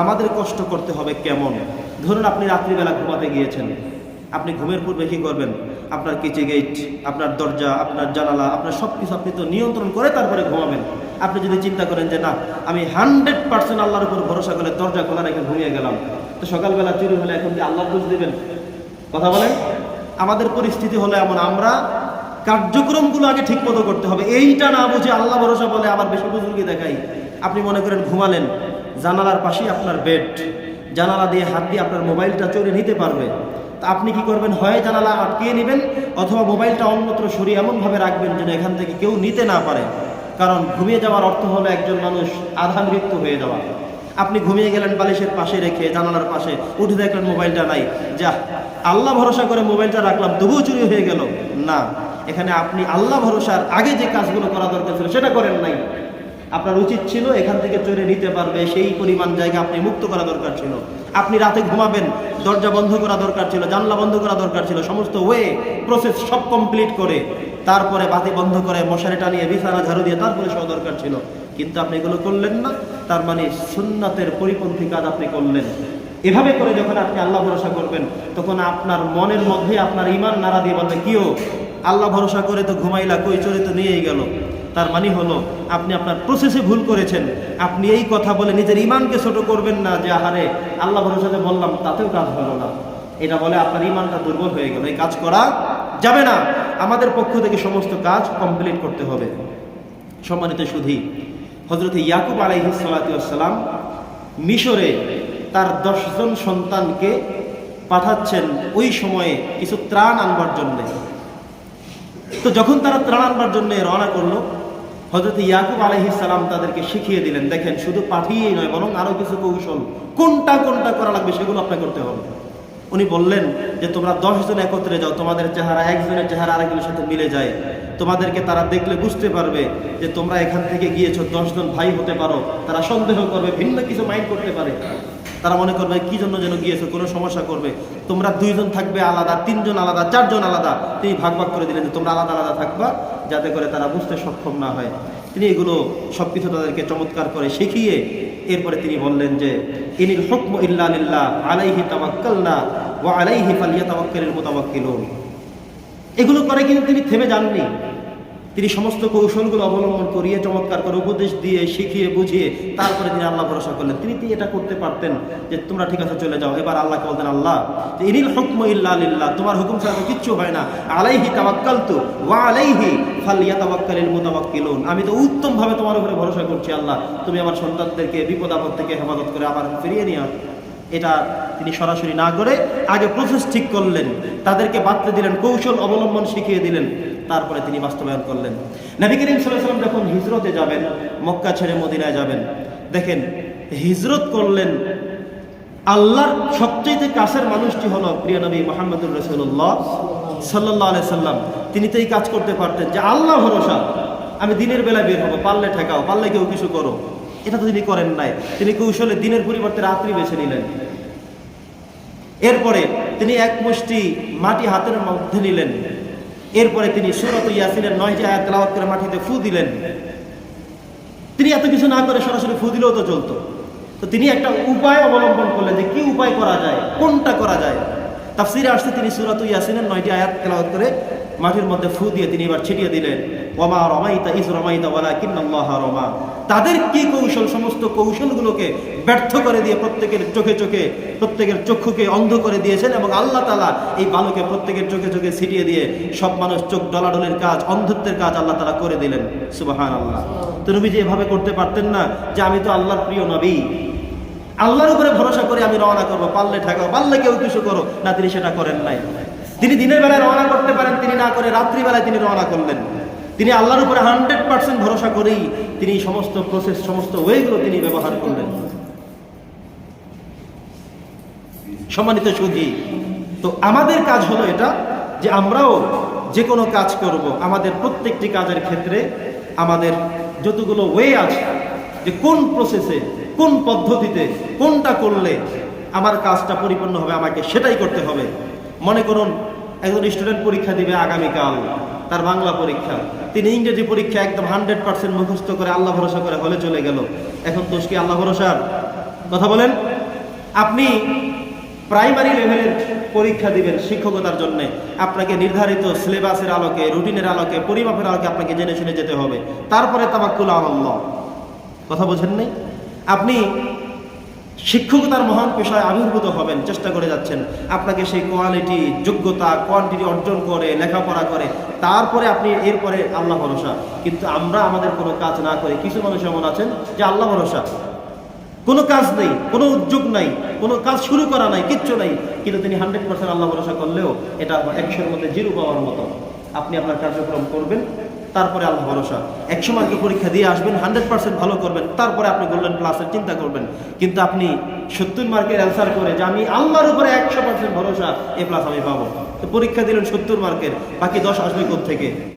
আমাদের কষ্ট করতে হবে কেমন? ধরুন আপনি রাত্রিবেলা ঘুমাতে গিয়েছেন। আপনি ঘুমের পূর্বে কী করবেন? আপনার কিচি গেট, আপনার দরজা, আপনার জানালা, আপনার সব কিছু আপনি তো নিয়ন্ত্রণ করে তারপরে ঘুমাবেন। আপনি যদি চিন্তা করেন যে, না, আমি হান্ড্রেড পার্সেন্ট আল্লাহর উপর ভরসা করে দরজা খোলা রেখে ঘুমিয়ে গেলাম। তো সকালবেলা চুরি হলে এখন কি আল্লাহ বুঝ দেবেন? কথা বলেন? আমাদের পরিস্থিতি হলো এমন, আমরা কার্যক্রমগুলো আগে ঠিক মতো করতে হবে। এইটা না বুঝে আল্লাহ ভরসা বলে আবার বেশি বুজুর্গি দেখাই। আপনি মনে করেন ঘুমালেন জানালার পাশেই আপনার বেড জানালা দিয়ে হাত দিয়ে আপনার মোবাইলটা চড়ে নিতে পারবে। তা আপনি কি করবেন? হয় জানালা আটকিয়ে নেবেন, অথবা মোবাইলটা অন্যত্র সরিয়ে এমনভাবে রাখবেন যেন এখান থেকে কেউ নিতে না পারে। কারণ ঘুমিয়ে যাওয়ার অর্থ হলো একজন মানুষ আধা মৃত্যু হয়ে যাওয়া। আপনি ঘুমিয়ে গেলেন বালিশের পাশে রেখে জানালার পাশে উঠে দেখলেন মোবাইলটা নাই। যা আল্লাহ ভরসা করে মোবাইলটা রাখলাম, তবুও চুরি হয়ে গেল। না, এখানে আপনি আল্লাহ ভরসার আগে যে কাজগুলো করা দরকার ছিল সেটা করেন নাই। আপনার উচিত ছিল এখান থেকে চড়ে নিতে পারবে, সেই পরিমাণ জায়গা আপনি মুক্ত করা দরকার ছিল। আপনি রাতে ঘুমাবেন, দরজা বন্ধ করা দরকার ছিল, জানলা বন্ধ করা দরকার ছিল, সমস্ত ওয়ে প্রসেস সব কমপ্লিট করে, তারপরে বাতি বন্ধ করে মশারি টানিয়ে বিছানা ঝাড়ু দিয়ে তারপরে সব দরকার ছিল। কিন্তু আপনি এগুলো করলেন না, তার মানে সুন্নাতের পরিপন্থী কাজ আপনি করলেন। এভাবে করে যখন আপনি আল্লাহ ভরসা করবেন, তখন আপনার মনের মধ্যে আপনার ইমান নাড়া দিয়ে বলবে কিও আল্লাহ ভরসা করে তো ঘুমাইলা, কই চলে তো নিয়েই গেল। তার মানে হলো, আপনি আপনার প্রসেসে ভুল করেছেন। আপনি এই কথা বলে নিজের ইমানকে ছোট করবেন না যে, আহারে, আল্লাহ ভরসাতে বললাম, তাতেও কাজ হলো না। এটা বলে আপনার ইমানটা দুর্বল হয়ে গেল। এই কাজ করা যাবে না। আমাদের পক্ষ থেকে সমস্ত কাজ কমপ্লিট করতে হবে। সম্মানিত সুধী হজরত ইয়াকুব আলাইহি সালাম মিশরে তার দশজন সন্তানকে পাঠাচ্ছেন ওই সময়ে কিছু ত্রাণ আনবার জন্যে। তো যখন তারা ত্রাণ আনবার জন্য রওনা করল হজরত ইয়াকুব আলহি সালাম তাদেরকে শিখিয়ে দিলেন, দেখেন, শুধু পাঠিয়েই নয়, বরং আরও কিছু কৌশল। কোনটা কোনটা করা লাগবে সেগুলো আপনাকে করতে হবে। উনি বললেন যে, তোমরা দশজন একত্রে যাও, তোমাদের চেহারা একজনের চেহারা আরেকজনের সাথে মিলে যায়। তোমাদেরকে তারা দেখলে বুঝতে পারবে যে, তোমরা এখান থেকে গিয়েছো দশজন ভাই হতে পারো। তারা সন্দেহ করবে, ভিন্ন কিছু মাইন্ড করতে পারে। তারা মনে করবে, কি জন্য যেন গিয়েছো? কোনো সমস্যা করবে? তোমরা দুইজন থাকবে আলাদা, তিনজন আলাদা, চারজন আলাদা। তিনি ভাগ ভাগ করে দিলেন যে, তোমরা আলাদা আলাদা থাকবা যাতে করে তারা বুঝতে সক্ষম না হয়। তিনি এগুলো সব কিছু তাদেরকে চমৎকার করে শিখিয়ে এরপরে তিনি বললেন যে, ইনিল হুকম ইল্লা আলাইহি তাওয়াক্কালনা ওয়া আলাইহি ফালিয়াতাওয়াক্কালিল মুতাওয়াক্কিলুন। এগুলো করে কিন্তু তিনি থেমে যাননি। তিনি সমস্ত কৌশলগুলো অবলম্বন করিয়ে, চমৎকার করে উপদেশ দিয়ে, শিখিয়ে, বুঝিয়ে তারপরে তিনি আল্লাহ ভরসা করলেন। তিনি তিনি এটা করতে পারতেন যে তোমরা ঠিক আছে চলে যাও? এবার আল্লাহকে বলতেন, আল্লাহ ইনিল হুকম ইল্লা তোমার হুকুম ছাড়া তো কিচ্ছু হয় না। আলাইহি তাওয়াক্কালতু ওয়া আলাইহি ফালিয়াতাওয়াক্কালিল মুতাওয়াক্কিলুন। আমি তো উত্তমভাবে তোমার উপরে ভরসা করছি, আল্লাহ। তুমি আমার সন্তানদেরকে বিপদ আপদ থেকে হেফাজত করে আবার ফিরিয়ে নিয়ে এটা তিনি সরাসরি না করে আগে প্রসেস ঠিক করলেন। তাদেরকে বাঁধতে দিলেন, কৌশল অবলম্বন শিখিয়ে দিলেন। তারপরে তিনি বাস্তবায়ন করলেন। নবী করিম সাল্লাম যখন হিজরতে যাবেন, মক্কা ছেড়ে মদিনায় যাবেন, দেখেন হিজরত করলেন আল্লাহর সবচেয়ে কাছের মানুষটি হলো প্রিয় নবী মোহাম্মদুর রসুল্লাহ সাল্লাহ আলাই সাল্লাম তিনি তো এই কাজ করতে পারতেন যে আল্লাহ ভরসা, আমি দিনের বেলা বের হব, পারলে ঠেকাও, পারলে কেউ কিছু করো। এটা তো তিনি করেন নাই। তিনি কৌশলে দিনের পরিবর্তে রাত্রি বেছে নিলেন। এরপরে তিনি এক মুষ্টি মাটি হাতের মধ্যে নিলেন। এরপরে তিনি সুরত ইয়াসিনের নয়টি আয়াত তেলাওয়াত করে মাটিতে ফু দিলেন তিনি এত কিছু না করে সরাসরি ফু দিলেও তো চলতো। তো তিনি একটা উপায় অবলম্বন করলেন যে কি উপায় করা যায়, কোনটা করা যায়। তাফসিরে আসতে তিনি সুরাত ইয়াসিনের নয়টি আয়াত তেলাওয়াত করে মাটির মধ্যে ফু দিয়ে তিনি এবার ছিটিয়ে দিলেন। ওমা রমাইতা ইস রমাইতা ওয়ালা কিন্নাল্লাহ রমা। তাদের কি কৌশল? সমস্ত কৌশলগুলোকে ব্যর্থ করে দিয়ে প্রত্যেকের চোখে চোখে, প্রত্যেকের চক্ষুকে অন্ধ করে দিয়েছেন এবং আল্লাহ তালা এই বালুকে প্রত্যেকের চোখে চোখে ছিটিয়ে দিয়ে সব মানুষ চোখ ডলাডলের কাজ, অন্ধত্বের কাজ আল্লাহ তালা করে দিলেন। সুবাহান আল্লাহ তো নবী যে এভাবে করতে পারতেন না যে আমি তো আল্লাহর প্রিয় নবী। আল্লাহর উপরে ভরসা করে আমি রওনা করব। পারলে ঠেকাও, পারলে কেউ কিছু করো। না, তিনি সেটা করেন নাই। তিনি দিনের বেলায় রওনা করতে পারেন, তিনি না করে রাত্রিবেলায় তিনি রওনা করলেন। তিনি আল্লাহর উপরে হান্ড্রেড পার্সেন্ট ভরসা করেই তিনি সমস্ত প্রসেস সমস্ত ওয়েগুলো তিনি ব্যবহার করলেন। সম্মানিত সুধী তো আমাদের কাজ হলো এটা যে আমরাও যে কোনো কাজ করব। আমাদের প্রত্যেকটি কাজের ক্ষেত্রে আমাদের যতগুলো ওয়ে আছে, যে কোন প্রসেসে কোন পদ্ধতিতে, কোনটা করলে আমার কাজটা পরিপূর্ণ হবে, আমাকে সেটাই করতে হবে। মনে করুন, একজন স্টুডেন্ট পরীক্ষা দিবে আগামীকাল, তার বাংলা পরীক্ষা। তিনি ইংরেজি পরীক্ষা একদম হান্ড্রেড পার্সেন্ট মুখস্থ করে আল্লাহ ভরসা করে হলে চলে গেল। এখন দোষ কি আল্লাহ ভরসার? কথা বলেন, আপনি প্রাইমারি লেভেলের পরীক্ষা দিবেন শিক্ষকতার জন্য। আপনাকে নির্ধারিত সিলেবাসের আলোকে রুটিনের আলোকে, পরিমাপের আলোকে আপনাকে জেনে শুনে যেতে হবে। তারপরে তাবাক্কুল আল্লাহ কথা বোঝেন নাই? আপনি শিক্ষকতার মহান পেশায় আবির্ভূত হবেন, চেষ্টা করে যাচ্ছেন। আপনাকে সেই কোয়ালিটি যোগ্যতা কোয়ান্টিটি অর্জন করে, লেখাপড়া করে, তারপরে আপনি এরপরে আল্লাহ ভরসা। কিন্তু আমরা আমাদের কোনো কাজ না করে, কিছু মানুষ এমন আছেন যে আল্লাহ ভরসা। কোনো কাজ নেই, কোনো উদ্যোগ নাই, কোনো কাজ শুরু করা নাই, কিচ্ছু নাই। কিন্তু তিনি হান্ড্রেড পার্সেন্ট আল্লাহ ভরসা করলেও এটা একশোর মধ্যে জিরো পাওয়ার মতো। আপনি আপনার কার্যক্রম করবেন তারপরে আল্লাহ ভরসা একশো মার্কের পরীক্ষা দিয়ে আসবেন হান্ড্রেড পার্সেন্ট ভালো করবেন, তারপরে আপনি গোল্ডেন প্লাসের চিন্তা করবেন। কিন্তু আপনি সত্তর মার্কের অ্যান্সার করে যে, আমি আল্লাহর উপরে একশো পার্সেন্ট ভরসা, এ প্লাস আমি পাবো। তো পরীক্ষা দিলেন সত্তর মার্কের, বাকি দশ আসবে থেকে